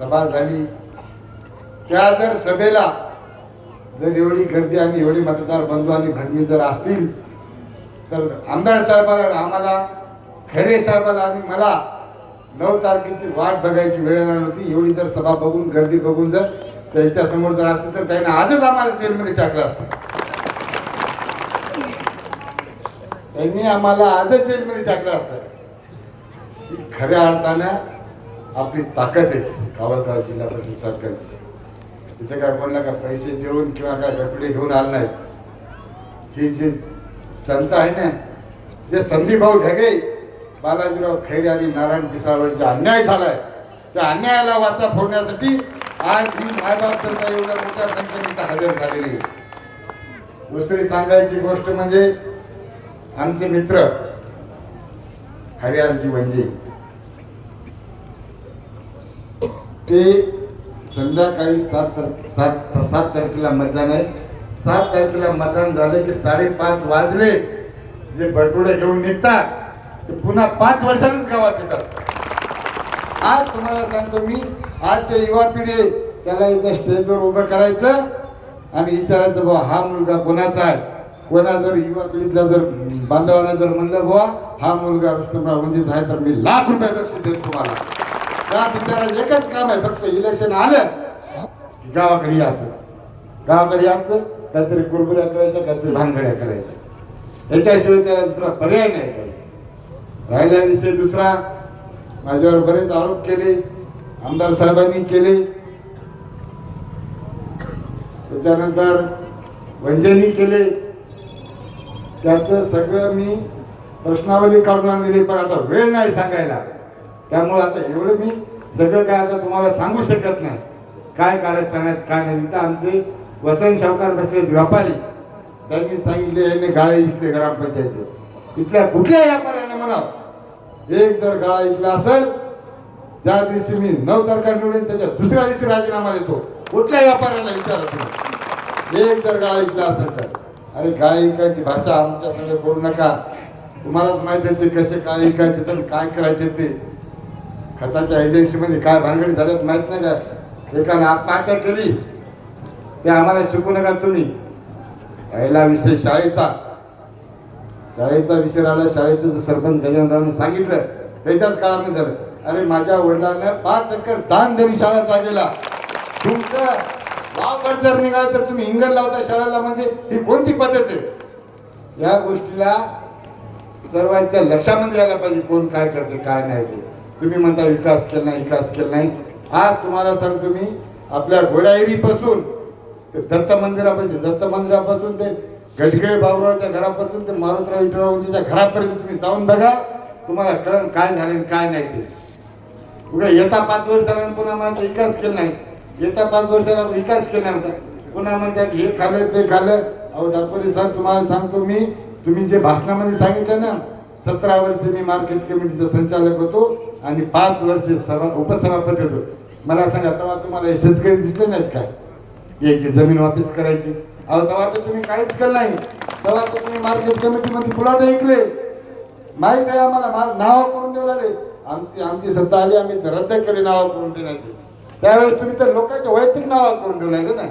सभा झाली. त्या जर सभेला जर एवढी गर्दी आणि एवढे मतदार बंधू आणि भगिनी जर असतील तर आमदार साहेबाला आम्हाला खरे साहेबाला आणि मला नऊ तारखेची वाट बघायची वेळ येणार नव्हती. एवढी जर सभा बघून गर्दी बघून जर त्यांच्यासमोर जर असतील तर त्यांना आजच आम्हाला जेलमध्ये टाकलं असतं. त्यांनी आम्हाला आजच जेलमध्ये टाकलं असतं. खऱ्या अर्थानं आपली ताकद आहे. गावलगाव जिल्हा परिषद सरकारची. तिथे काय कोणाला का पैसे देऊन किंवा काय कपडे घेऊन आलं नाही. ही जी जनता आहे ना जे संदीपभाऊ ढगे बालाजीराव खैरे आणि नारायण पिसाळवर जे अन्याय झालाय त्या अन्यायाला वाचा फोडण्यासाठी आज ही मायबाप जनता एवढ्या मोठ्या संख्येने हजर झालेली दुसरी सांगायची गोष्ट म्हणजे आमचे मित्र हरिहरजी वंजी. ते संध्याकाळी सात तार- सात सात तारखेला मतदान आहे. सात तारखेला मतदान झालं की साडेपाच वाजले. जे बटुडे घेऊन निघतात ते पुन्हा पाच वर्षांनीच गावात येतात. आज तुम्हाला सांगतो मी आजच्या युवा पिढी आहे, त्याला इथं स्टेजवर उभं करायचं आणि विचारायचं बुवा हा मुलगा कोणाचा आहे? कोणा जर युवा पिढीतल्या जर बांधवांना जर म्हणलं बुवा हा मुलगा विष्णुराव आहे तर मी लाख रुपये दक्ष देतो तुम्हाला. त्या बिचाराचं एकच काम आहे फक्त इलेक्शन आलं. की गावाकडे यायचं. गावाकडे यायचं काहीतरी कुरबुऱ्या करायच्या काहीतरी भानगड्या करायच्या. याच्याशिवाय त्याला दुसरा पर्याय नाही काही. राहिला विषय दुसरा. माझ्यावर बरेच आरोप केले. आमदार साहेबांनी केले. त्याच्यानंतर वंजनी केले. त्याचं सगळं मी प्रश्नावली काढून आणली पण आता वेळ नाही सांगायला. त्यामुळे आता एवढं मी सगळं काय आता तुम्हाला सांगू शकत नाही. काय कार्यस्थान आहेत काय नाही. तिथं आमचे वसंत शावकार बसले व्यापारी. त्यांनी सांगितले यांनी गाळे इथले ग्रामपंचायतचे. इथल्या कुठल्या व्यापाऱ्याने मला एक जर गाळा इथला असेल ज्या दिवशी मी नऊ तारखा निवडून त्याच्या दुसऱ्या दिवशी राजीनामा देतो. कुठल्या व्यापाऱ्याला विचारत एक जर गाळा इथला असेल तर. अरे गाळा ऐकायची भाषा आमच्या संग बोलू नका. तुम्हालाच माहिती आहे ते कसे काय ऐकायचे तर काय करायचे ते. खताच्या एजन्सीमध्ये काय भानगडी झाल्यात माहीत नाही का? एकानं आत्महत्या केली. ते आम्हाला शिकू नका तुम्ही. पहिला विषय शाळेचा. शाळेचा विषय आला शाळेचं सरपंच गजानरावने सांगितलं त्याच्याच काळामध्ये झालं. अरे माझ्या वडिलांना पाच एकर दान दिली शाळा चालेला तुमचं वापर जर निघाला तर तुम्ही इंगल लावता शाळेला म्हणजे ही कोणती पद्धत आहे? या गोष्टीला सर्वांच्या लक्षामध्ये यायला पाहिजे कोण काय करते काय नाही ते. तुम्ही म्हणता विकास केला नाही विकास केला नाही. आज तुम्हाला सांगतो मी आपल्या घोडाएरीपासून ते दत्त मंदिरापासून दत्त मंदिरापासून ते गडगे बाबुरावच्या घरापासून ते मारुतराव विठ्ठलरावच्या घरापर्यंत तुम्ही जाऊन बघा तुम्हाला कळण काय झाले आणि काय नाही ते. उद्या येता पाच वर्षाला पुन्हा म्हणतात विकास केला नाही. येता पाच वर्षाला विकास केला नव्हता पुन्हा म्हणतात हे खाल्लं ते खाल्लं. अहो डाकोरी साहेब तुम्हाला सांगतो मी तुम्ही जे भाषणामध्ये सांगितलं ना सतरा वर्ष मी मार्केट कमिटीचा संचालक होतो. आणि पाच वर्ष सभा उपसभापती होतो. मला सांगा तेव्हा तुम्हाला हे शेतकरी दिसले नाहीत काय याची जमीन वापस करायची. अहो तेव्हा तर तुम्ही काहीच केलं नाही. तेव्हा तर तुम्ही मार्केट कमिटीमध्ये पुलाट ऐकले. माहीत आहे आम्हाला माल नाव करून देऊ लागले. आमची आमची सत्ता आली आम्ही रद्द केले नाव करून देण्याची. त्यावेळेस तुम्ही तर लोकांच्या वैयक्तिक नाव करून देऊ लागले ना.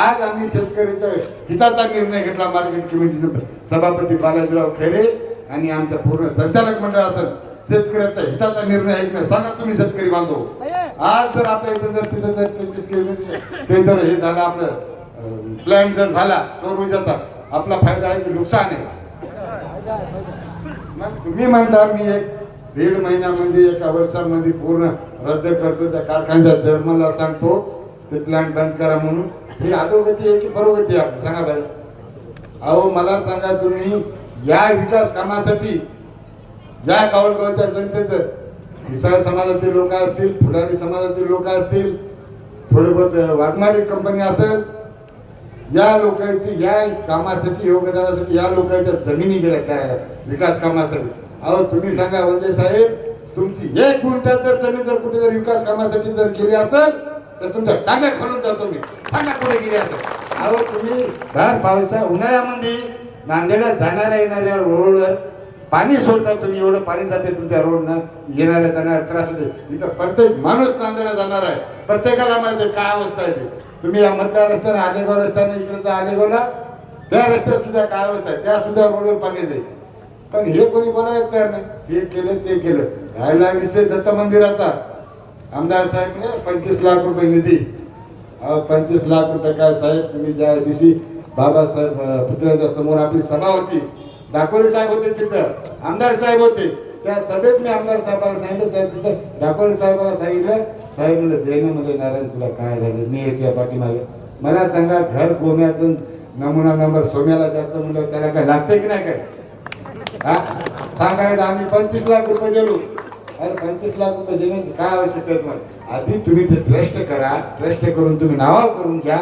आज आम्ही शेतकऱ्याच्या हिताचा निर्णय घेतला मार्केट कमिटीने. सभापती बालाजीराव खेरे आणि आमच्या पूर्ण संचालक मंडळ असं शेतकऱ्याचा हिताचा निर्णय ऐकणं. सांगा तुम्ही शेतकरी बांधव. आज जर आपल्या इथं जर तिथं जर तेहतीस किलोमीटर ते जर हे झालं आपलं प्लॅन जर झाला सौर ऊर्जाचा आपला फायदा आहे की नुकसान आहे? तुम्ही म्हणता मी एक दीड महिन्यामध्ये एका वर्षामध्ये पूर्ण रद्द करतो. त्या कारखान्याच्या चेअरमनला सांगतो ते प्लॅन बंद करा म्हणून. ही अधोगती आहे की बरोगती आहे? सांगा बरं. अहो मला सांगा तुम्ही या विकास कामासाठी या कावळगावच्या जनतेचं मिसाळ समाजातील लोक असतील फुडारी समाजातील लोक असतील थोडे बहुत वागणारी कंपनी असेल या लोकांची या कामासाठी योगदानासाठी या लोकांच्या जमिनी गेल्या काय विकास कामासाठी. अहो तुम्ही सांगा वंजय साहेब तुमची एक गुंठा जर जमीन जर कुठे जर विकास कामासाठी जर केली असेल तर तुमच्या टाक्या खालून जातो मी. सांगा कुठे गेली असेल. अहो तुम्ही भर पावसा उन्हाळ्यामध्ये नांदेडात जाणाऱ्या येणाऱ्या रोडवर पाणी सोडता तुम्ही एवढं पाणी जाते तुमच्या रोडनं येणाऱ्या जाणाऱ्या त्रास होते इथं प्रत्येक माणूस नांदेडला जाणार आहे. प्रत्येकाला माहिती काय अवस्था आहे तुम्ही या मधल्या रस्त्याने आलेगाव रस्त्याने इकडचा आलेगावला त्या रस्त्यात सुद्धा काय अवस्था आहे त्या सुद्धा रोडवर पाणी जाईल. पण हे कोणी बरं तयार नाही. हे केलं ते केलं. राहिला विषय दत्त मंदिराचा. आमदार साहेब पंचवीस लाख रुपये निधी. पंचवीस लाख रुपये काय साहेब तुम्ही ज्या दिवशी बाबासाहेब पुतळ्याच्या समोर आपली सभा होती डाकोरे साहेब होते तिथं. आमदार साहेब होते. त्या सभेत मी आमदार साहेबाला सांगितलं त्या तिथं डाकोरे साहेबाला सांगितलं साहेब म्हणलं देणं म्हणजे नारायण तुला काय झालं? मी येते पाठीमागे. मला सांगा घर गोम्याचं नमुना नंबर सोम्याला द्यायचं म्हणलं त्याला काय लागते की नाही काय? हा? सांगायचं आम्ही पंचवीस लाख रुपये दिलो अरे पंचवीस लाख रुपये देण्याची काय आवश्यकता आहे आधी तुम्ही ते ट्रस्ट करा ट्रस्ट करून तुम्ही नावावर करून घ्या.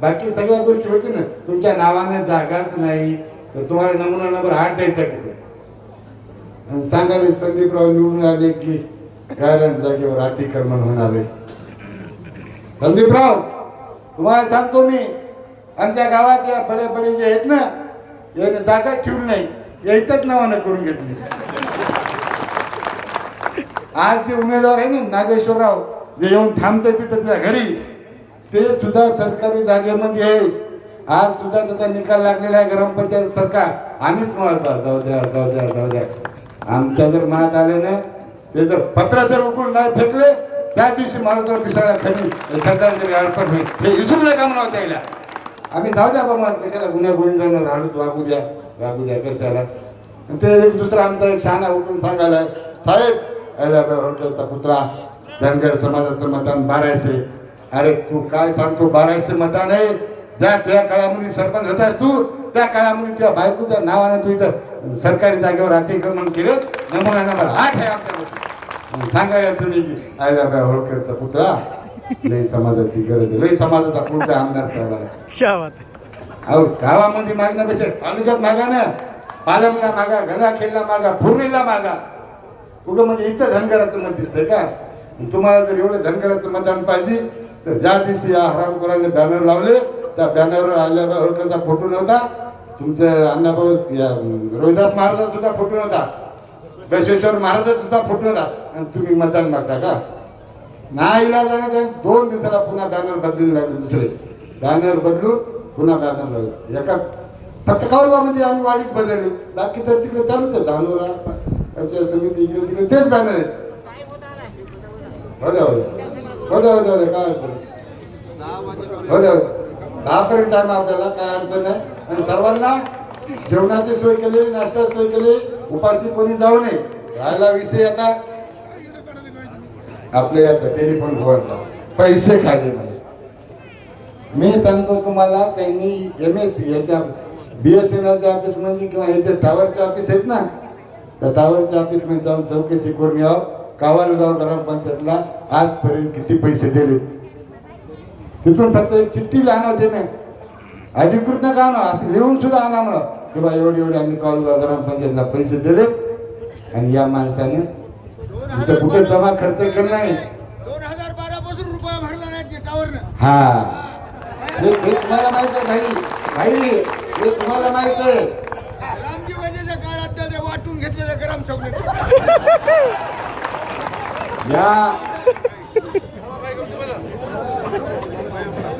बाकी सगळ्या गोष्टी होती ना. तुमच्या नावाने जागाच नाही. तर तुम्हाला नमुना नंबर आठ द्यायचा कुठे आणि सांगायला संदीपराव निवडून आले की गायरान जागेवर अतिक्रमण होणार आहे. संदीपराव तुम्हाला सांगतो मी आमच्या गावात या फळे फळे जे आहेत ना याने जागा ठेवली नाही. यायच्याच नावानं करून घेतली. आज जे उमेदवार आहे ना नागेश्वरराव जे येऊन थांबतोय तिथं त्या घरी ते सुद्धा सरकारी जागेमध्ये आहे. आज सुद्धा त्याचा निकाल लागलेला आहे ग्रामपंचायत सरकार. आम्हीच म्हणतो जाऊ द्या जाऊ द्या जाऊ द्या. आमच्या जर मनात आले नाही ते जर पत्र जर उकडून नाही फेकले त्या दिवशी माणूस पिसाळा खाली. सरकारचे जरी होईल. हे विसरू नका म्हणावं त्याला आम्ही जाऊ द्या बाबा कशाला गुन्ह्या जाणार राडूत वागू द्या. वागू द्या कशाला? ते एक दुसरा आमचा एक शहाणा उठून सांगायला साहेब अहिल्याबाई हॉटेलचा कुत्रा धनगर समाजाचं मतदान बाराशे. अरे तू काय सांगतो? बाराशे मतदान आहे. ज्या त्या काळामध्ये सरपंच होतास तू त्या काळामध्ये तुझ्या बायकोच्या नावानं तू इथं सरकारी जागेवर अतिक्रमण केलं. नमुना नंबर आठ आहे आमच्या सांगायला तुम्ही की अहिल्याबाई होळकरचा पुत्रा लई समाजाची गरज लई समाजाचा पुढचा आमदार साहेबाला. अहो गावामध्ये मागण्यापेक्षा तालुक्यात मागा ना. पालमला मागा गंगाखेडला मागा पूर्णीला मागा. उगं म्हणजे इथं धनगराचं मत दिसतंय का? तुम्हाला जर एवढं धनगराचं मतदान पाहिजे तर ज्या दिवशी या हरामखोरांनी बॅनर लावले त्या बॅनरवर आल्यावर होळकरचा फोटो नव्हता. तुमचं अण्णाभाऊ या रोहिदास महाराजांचा सुद्धा फोटो नव्हता. बसवेश्वर महाराजांचा सुद्धा फोटो नव्हता. आणि तुम्ही मतदान मागता का? नाही इलाजानं ते दोन दिवसाला पुन्हा बॅनर बदलून लागले दुसरे. बॅनर बदलून पुन्हा बॅनर लागले एका फक्त कौलबामध्ये आम्ही वाढीच बदलली. बाकी तर तिकडे चालूच आहे. धानोरा समिती इकडे तिकडे तेच बॅनर आहे हो द्या हो द्या हो द्या द्या काय दहा द्या दहापर्यंत टाइम आपल्याला काय अडचण नाही. आणि सर्वांना जेवणाची सोय केली नाश्ता सोय केली उपाशी कोणी जाऊ नये. राहिला विषय आता. आपल्या या टेलिफोन भुवाचा. पैसे खाले म्हणे. मी सांगतो तुम्हाला त्यांनी एम एस याच्या बी एस एन एलच्या ऑफिसमध्ये किंवा याच्या टावरचे ऑफिस आहेत ना त्या टावरच्या ऑफिसमध्ये जाऊन चौकशी करून यावं. कावालगाव ग्रामपंचायतला आजपर्यंत किती पैसे दिले? तिथून फक्त एक चिठ्ठी आणा देणे अधिकृत नका आणा असं लिहून सुद्धा आणा म्हणत की बा एवढे एवढे आम्ही कॉल ग्रामपंचायतला पैसे दिले. आणि या माणसाने तिथं कुठे जमा खर्च केला नाही. दोन हजार बारा पासून रुपया भरला नाही हा हे तुम्हाला माहीत आहे भाई. भाई हे तुम्हाला माहीत आहे. काळात त्या वाटून घेतलेलं ग्राम सभेत या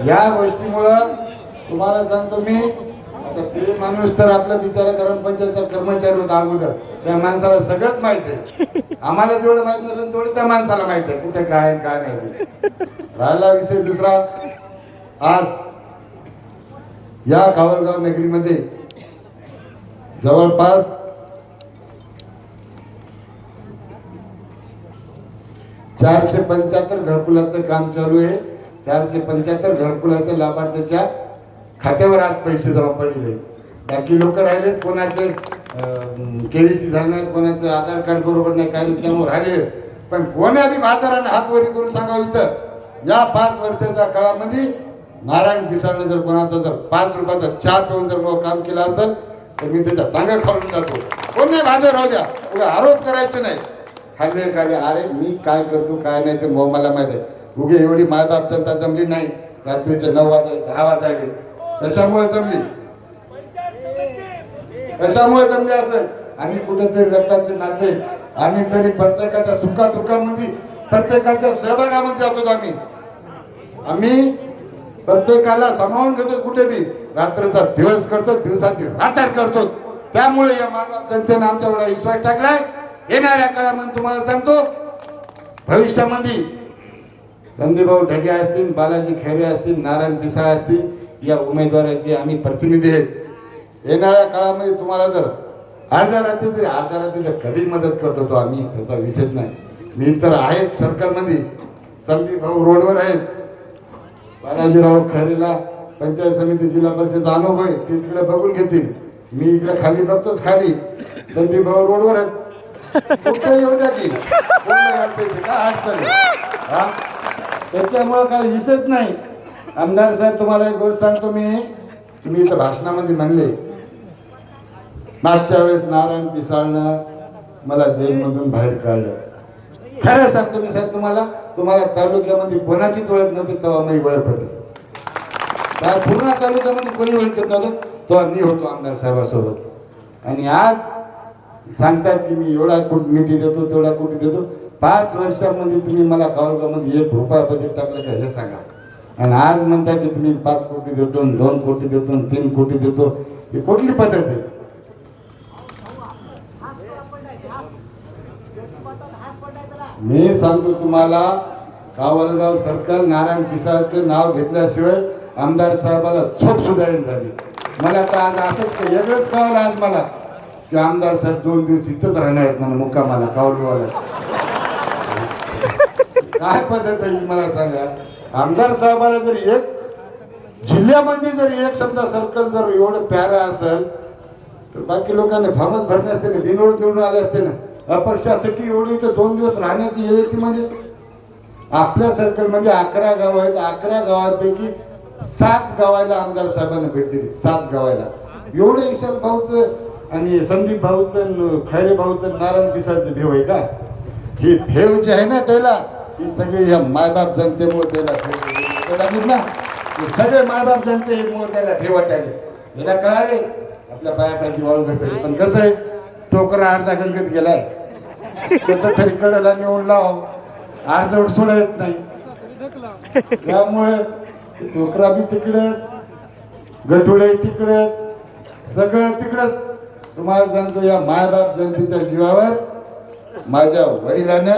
या गोष्टीमुळं तुम्हाला सांगतो मी ते माणूस तर आपल्या बिचारा ग्रामपंचायतचा कर्मचारी होता अगोदर. त्या माणसाला सगळंच माहीत आहे. आम्हाला जेवढं माहीत नसेल तेवढं त्या माणसाला माहीत आहे. कुठे काय काय नाही. राहिला विषय दुसरा. आज या कावलगाव नगरीमध्ये जवळपास चारशे पंच्याहत्तर घरकुलाचं काम चालू आहे. चारशे पंच्याहत्तर घरकुलाच्या लाभार्थ्याच्या खात्यावर आज पैसे जमा पडले. बाकी लोक राहिलेत कोणाचे केळीसी झाले नाहीत कोणाचे आधार कार्ड बरोबर नाही काय त्यामुळे राहिले पण कोण्या बी बाजाराने हातवरी करून सांगावं इथं. या पाच वर्षाच्या काळामध्ये नारायण पिसाळने जर कोणाचा जर पाच रुपयाचा चहा पिऊन जर मग काम केलं असेल तर मी त्याच्या टांगा खाऊन जातो कोण नाही भाजर राहू द्या. आरोप करायचे नाही. खाल्ले खाल्ले. अरे मी काय करतो काय नाही ते मला माहीत आहे. उगे एवढी मायबाप जनता जमली नाही. रात्रीचे नऊ वाजले दहा वाजले कशामुळे जमली? कशामुळे जमली असं? आम्ही कुठेतरी रक्ताचे नाते आम्ही तरी प्रत्येकाच्या सुखा दुःखामध्ये प्रत्येकाच्या सहभागामध्ये जातो आम्ही. आम्ही प्रत्येकाला सामावून घेतो कुठे बी रात्रीचा दिवस करतो दिवसाची रात्र करतो. त्यामुळे या मागाप जनतेनं आमच्या एवढा विश्वास टाकलाय. येणाऱ्या काळामध्ये तुम्हाला सांगतो भविष्यामध्ये संदीपभाऊ ढगे असतील बालाजी खैरे असतील नारायण पिसाळ असतील या उमेदवाराचे आम्ही प्रतिनिधी आहेत. येणाऱ्या काळामध्ये तुम्हाला जर अर्ध्या रात्री जरी अर्ध्या रात्री जर कधी मदत करतो होतो आम्ही त्याचा विषय नाही. मी तर आहेत सरकारमध्ये संदीप भाऊ रोडवर आहेत. बालाजीराव खैरेला पंचायत समिती जिल्हा परिषदेचा अनुभव आहे ते तिकडे बघून घेतील. मी इकडे खाली बघतोच खाली. संदीप भाऊ रोडवर आहेत. कुठे येऊ द्या की? काय अडचण? आहे? हा? त्याच्यामुळं काही विषयच नाही. आमदार साहेब तुम्हाला एक गोष्ट सांगतो मी. तुम्ही इथं भाषणामध्ये म्हणले. मागच्या वेळेस नारायण पिसाळनं मला जेलमधून बाहेर काढलं. खरं सांगतो मी साहेब तुम्हाला तुम्हाला तालुक्यामध्ये कोणाचीच ओळख नव्हती तेव्हा मी ओळख होती. त्या पूर्ण तालुक्यामध्ये कोणी ओळखत नव्हतं तेव्हा मी होतो आमदार साहेबासोबत. आणि आज सांगतात की मी एवढा कोटी निधी देतो तेवढा कोटी देतो. पाच वर्षामध्ये तुम्ही मला कावलगामध्ये एक रुपया बजेट टाकलं का हे सांगा. आणि आज म्हणताय की तुम्ही पाच कोटी देतो आणि दोन कोटी देतो आणि तीन कोटी देतो. ही कुठली पद्धत आहे? मी सांगतो तुम्हाला कावलगाव सर्कल नारायण पिसाळचं नाव घेतल्याशिवाय आमदार साहेबाला झोप सुद्धा झाली. मला आता आज असंच काही वेगळंच कळलं आज मला की आमदार साहेब दोन दिवस इथंच राहणार आहेत मला मुक्कामाला कावलगावला काय पद्धत आहे मला सांगा? आमदार साहेबाला जर एक जिल्ह्यामध्ये जर एक समजा सर्कल जर एवढं प्यारा असेल तर बाकी लोकांना फॉर्मच भरले असते ना बिनोड निवडून आले असते ना अपक्षासाठी एवढी तर दोन दिवस राहण्याची वेळ येते म्हणजे? आपल्या सर्कलमध्ये अकरा गाव आहेत अकरा गावांपैकी सात गावाला आमदार साहेबांना भेट दिली सात गावाला. एवढं ईशान भाऊचं आणि संदीप भाऊचं खैरे भाऊचं नारायण पिसाचं भेव आहे का? ही भेव जी आहे ना त्याला ही सगळी ह्या मायबाप जनतेमुळे त्याला भेव ना हे सगळे मायबाप जनते हे मुळे त्याला ठेवत आले हिला कळाले? आपल्या पायाखाली वाळू घसरली. पण कसं आहे? टोकरा अर्धा गंगत गेलाय. कसं तरी कडेला नेऊन लाव. अर्धवट सोडा येत नाही. त्यामुळे टोकरा बी तिकडेच गठुळे तिकडेच सगळं तिकडच तुम्हाला सांगतो या मायबाप जनतेच्या जीवावर माझ्या वडिलांना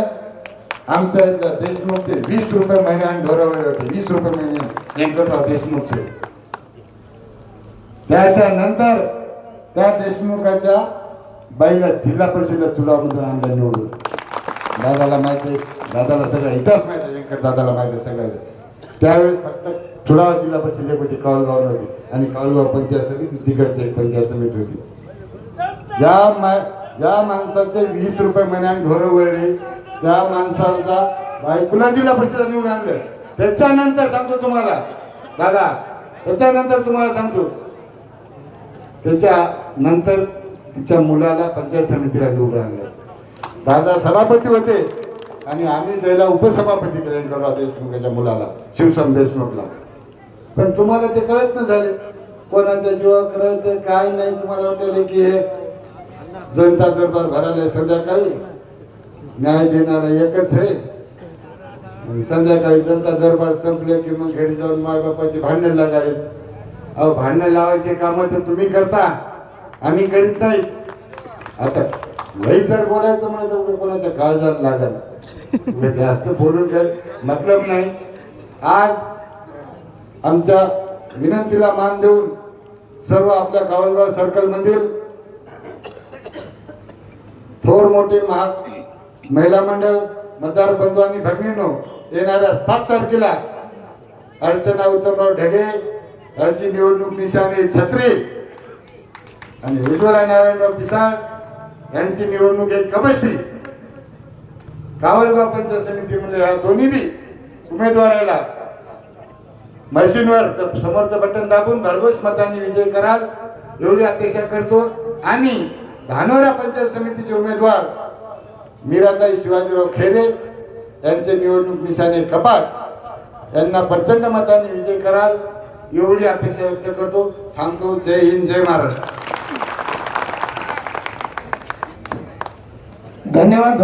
आमच्या देशमुख देशमुखचे वीस रुपये महिन्याने ढोरवले होते वीस रुपये महिने व्यंकटराव देशमुखचे. त्याच्यानंतर त्या देशमुखाच्या बाईला जिल्हा परिषदेला चुडामधून आमच्या निवडून. दादाला माहिती आहे दादाला सगळं इतिहास माहिती आहे व्यंकट दादाला माहिती आहे सगळ्याचं त्यावेळेस फक्त चुडावा जिल्हा परिषद एक होती कावलगाव आणि कावलगाव पंचायत समिती तिकडची एक पंचायत समिती होती. या मा या माणसाचे वीस रुपये महिन्याने ढोरं वळले त्या माणसाचा बायकुला जिल्हा परिषद निवडून आणलं त्याच्यानंतर सांगतो तुम्हाला दादा त्याच्यानंतर तुम्हाला सांगतो. त्याच्या नंतर तिच्या मुलाला पंचायत समितीला निवडून आणलं. दादा सभापती होते आणि आम्ही त्याला उपसभापती केले व्यंकटराव देशमुखाच्या मुलाला शिवसम देशमुखला. पण तुम्हाला ते कळत नाही झाले. कोणाच्या जीवा करत काय नाही तुम्हाला वाटलं की हे जनता दरबार भरायला संध्याकाळी न्याय देणारा एकच आहे. संध्याकाळी जनता दरबार संपले की मग घरी जाऊन मायबापाची भांडण लागाले अहो भांडणं लावायचे कामं तर तुम्ही करता. आम्ही करीत नाही. आता लई जर बोलायचं म्हणलं तर कोणाच्या काळजाला लागल. जास्त बोलून घ्या. मतलब नाही. आज आमच्या विनंतीला मान देऊन सर्व आपल्या कावलगाव सर्कलमधील थोर मोठे महाग महिला मंडळ मतदार बंधू आणि भगिनीनो येणाऱ्या सात तारखेला अर्चना उत्तमराव ढगे यांची निवडणूक निशाणी छत्री आणि उज्ज्वला नारायणराव पिसाळ यांची निवडणूक आहे कबशी कावलगाव पंचायत समिती म्हणजे ह्या दोन्ही बी उमेदवाराला मशीनवर समोरचं बटन दाबून भरघोस मतांनी विजय कराल एवढी अपेक्षा करतो. आणि धानोरा पंचायत समितीचे उमेदवार मीराताई शिवाजीराव खेरे यांचे निवडणूक निशाणे कपाट यांना प्रचंड मताने विजय कराल एवढी अपेक्षा व्यक्त करतो. थांबतो. जय हिंद जय महाराष्ट्र. धन्यवाद.